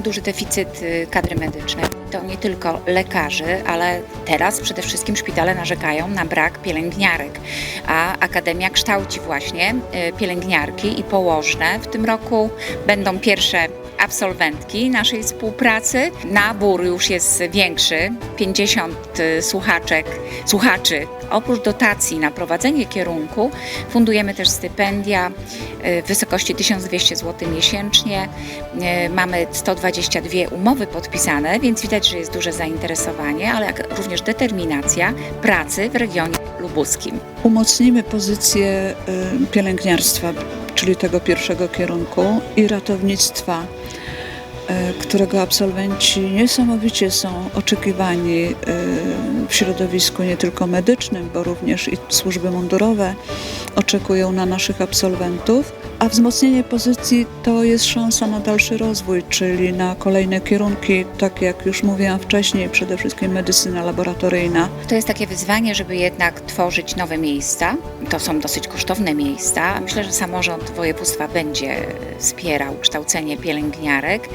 duży deficyt y, kadry medycznej. To nie tylko lekarzy, ale teraz przede wszystkim szpitale narzekają na brak pielęgniarek, a Akademia kształci właśnie y, pielęgniarki i położne. W tym roku będą pierwsze absolwentki naszej współpracy. Nabór już jest większy, 50 y, słuchaczek, słuchaczy. Oprócz dotacji na prowadzenie kierunku fundujemy też stypendia y, w wysokości 1200 zł miesięcznie. Y, Mamy 122 umowy podpisane, więc widać, że jest duże zainteresowanie, ale również determinacja pracy w regionie lubuskim. Umocnimy pozycję pielęgniarstwa, czyli tego pierwszego kierunku i ratownictwa, którego absolwenci niesamowicie są oczekiwani y, w środowisku nie tylko medycznym, bo również i służby mundurowe oczekują na naszych absolwentów. A wzmocnienie pozycji to jest szansa na dalszy rozwój, czyli na kolejne kierunki, tak jak już mówiłam wcześniej, przede wszystkim medycyna laboratoryjna. To jest takie wyzwanie, żeby jednak tworzyć nowe miejsca. To są dosyć kosztowne miejsca. Myślę, że samorząd województwa będzie wspierał kształcenie pielęgniarek.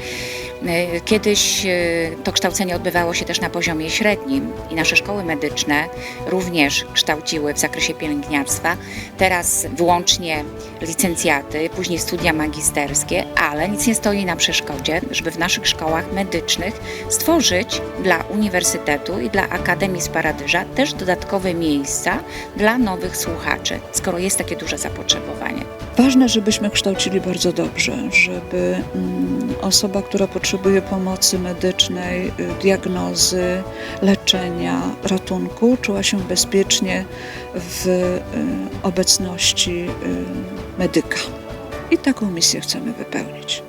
Y, Kiedyś y, to kształcenie odbywało się też na poziomie średnim i nasze szkoły medyczne również kształciły w zakresie pielęgniarstwa. Teraz wyłącznie licencjaty, później studia magisterskie, ale nic nie stoi na przeszkodzie, żeby w naszych szkołach medycznych stworzyć dla Uniwersytetu i dla Akademii z Paradyża też dodatkowe miejsca dla nowych słuchaczy, skoro jest takie duże zapotrzebowanie. Ważne, żebyśmy kształcili bardzo dobrze, żeby mm, osoba, która potrzebuje pomocy medycznej, y, diagnozy, leczenia, ratunku, czuła się bezpiecznie w y, obecności y, medyka. I taką misję chcemy wypełnić.